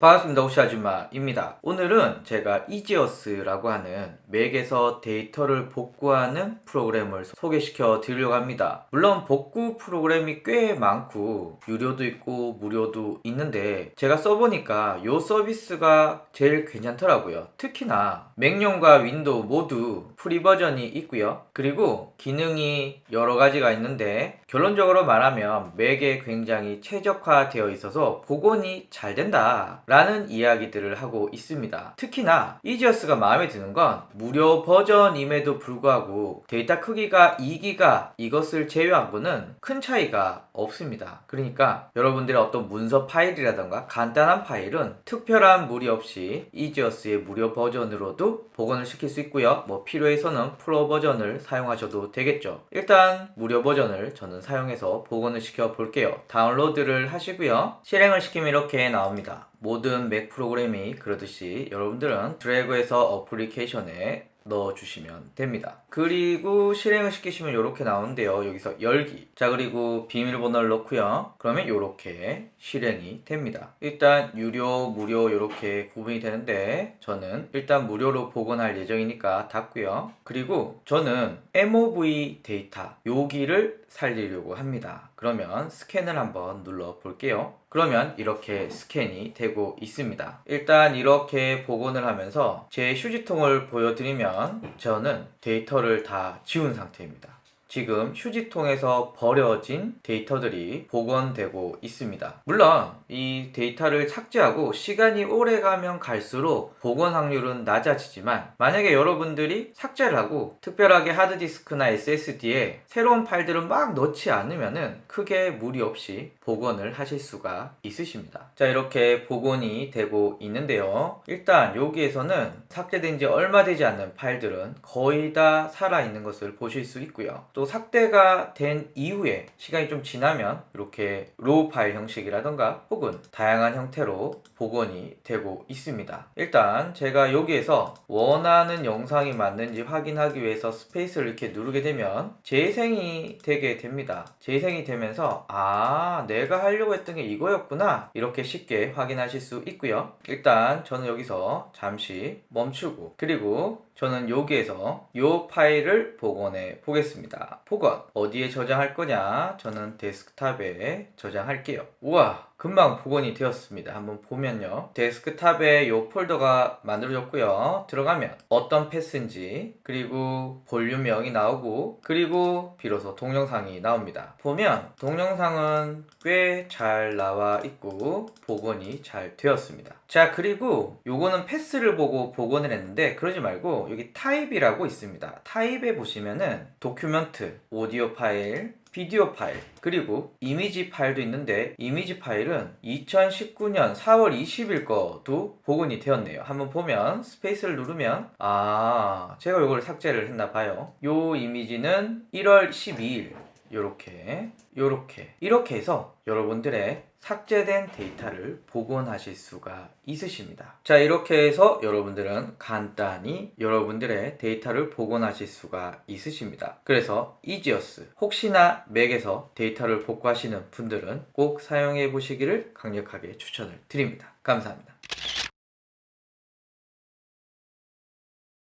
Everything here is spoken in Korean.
반갑습니다. 호시 아줌마입니다. 오늘은 제가 이지어스라고 하는 맥에서 데이터를 복구하는 프로그램을 소개시켜 드리려고 합니다. 물론 복구 프로그램이 꽤 많고 유료도 있고 무료도 있는데 제가 써보니까 이 서비스가 제일 괜찮더라고요. 특히나 맥용과 윈도우 모두 프리 버전이 있고요. 그리고 기능이 여러 가지가 있는데 결론적으로 말하면 맥에 굉장히 최적화되어 있어서 복원이 잘 된다 라는 이야기들을 하고 있습니다. 특히나 이지어스가 마음에 드는 건 무료 버전임에도 불구하고 데이터 크기가 2기가 이것을 제외하고는 큰 차이가 없습니다. 그러니까 여러분들의 어떤 문서 파일이라던가 간단한 파일은 특별한 무리 없이 이지어스의 무료 버전으로도 복원을 시킬 수 있고요. 뭐 필요해서는 프로 버전을 사용하셔도 되겠죠. 일단 무료 버전을 저는 사용해서 복원을 시켜 볼게요. 다운로드를 하시고요. 실행을 시키면 이렇게 나옵니다. 모든 맥 프로그램이 그러듯이 여러분들은 드래그해서 어플리케이션에 넣어주시면 됩니다. 그리고 실행을 시키시면 이렇게 나오는데요. 여기서 열기. 자, 그리고 비밀번호를 넣고요. 그러면 이렇게 실행이 됩니다. 일단 유료, 무료 이렇게 구분이 되는데 저는 일단 무료로 복원할 예정이니까 닫고요. 그리고 저는 MOV 데이터 여기를 살리려고 합니다. 그러면 스캔을 한번 눌러 볼게요. 그러면 이렇게 스캔이 되고 있습니다. 일단 이렇게 복원을 하면서 제 휴지통을 보여드리면 저는 데이터를 다 지운 상태입니다. 지금 휴지통에서 버려진 데이터들이 복원되고 있습니다. 물론 이 데이터를 삭제하고 시간이 오래 가면 갈수록 복원 확률은 낮아지지만 만약에 여러분들이 삭제를 하고 특별하게 하드디스크나 SSD에 새로운 파일들을 막 넣지 않으면은 크게 무리 없이 복원을 하실 수가 있으십니다. 자 이렇게 복원이 되고 있는데요. 일단 여기에서는 삭제된 지 얼마 되지 않는 파일들은 거의 다 살아 있는 것을 보실 수 있고요. 또 삭제가 된 이후에 시간이 좀 지나면 이렇게 로우 파일 형식이라던가 혹은 다양한 형태로 복원이 되고 있습니다. 일단 제가 여기에서 원하는 영상이 맞는지 확인하기 위해서 스페이스를 이렇게 누르게 되면 재생이 되게 됩니다. 재생이 되면서 아 내가 하려고 했던 게 이거였구나 이렇게 쉽게 확인하실 수 있고요. 일단 저는 여기서 잠시 멈추고 그리고 저는 여기에서 이 파일을 복원해 보겠습니다. 복원 어디에 저장할 거냐? 저는 데스크탑에 저장할게요. 우와 금방 복원이 되었습니다. 한번 보면요. 데스크탑에 이 폴더가 만들어졌고요. 들어가면 어떤 패스인지 그리고 볼륨명이 나오고 그리고 비로소 동영상이 나옵니다. 보면 동영상은 꽤 잘 나와 있고 복원이 잘 되었습니다. 자 그리고 요거는 패스를 보고 복원을 했는데 그러지 말고 여기 타입이라고 있습니다. 타입에 보시면은 도큐멘트, 오디오 파일, 비디오 파일, 그리고 이미지 파일도 있는데 이미지 파일은 2019년 4월 20일 거도 복원이 되었네요. 한번 보면 스페이스를 누르면 아 제가 이걸 삭제를 했나 봐요. 요 이미지는 1월 12일 요렇게 요렇게 이렇게 해서 여러분들의 삭제된 데이터를 복원하실 수가 있으십니다. 자, 이렇게 해서 여러분들은 간단히 여러분들의 데이터를 복원하실 수가 있으십니다. 그래서 이지어스 혹시나 맥에서 데이터를 복구하시는 분들은 꼭 사용해 보시기를 강력하게 추천을 드립니다. 감사합니다.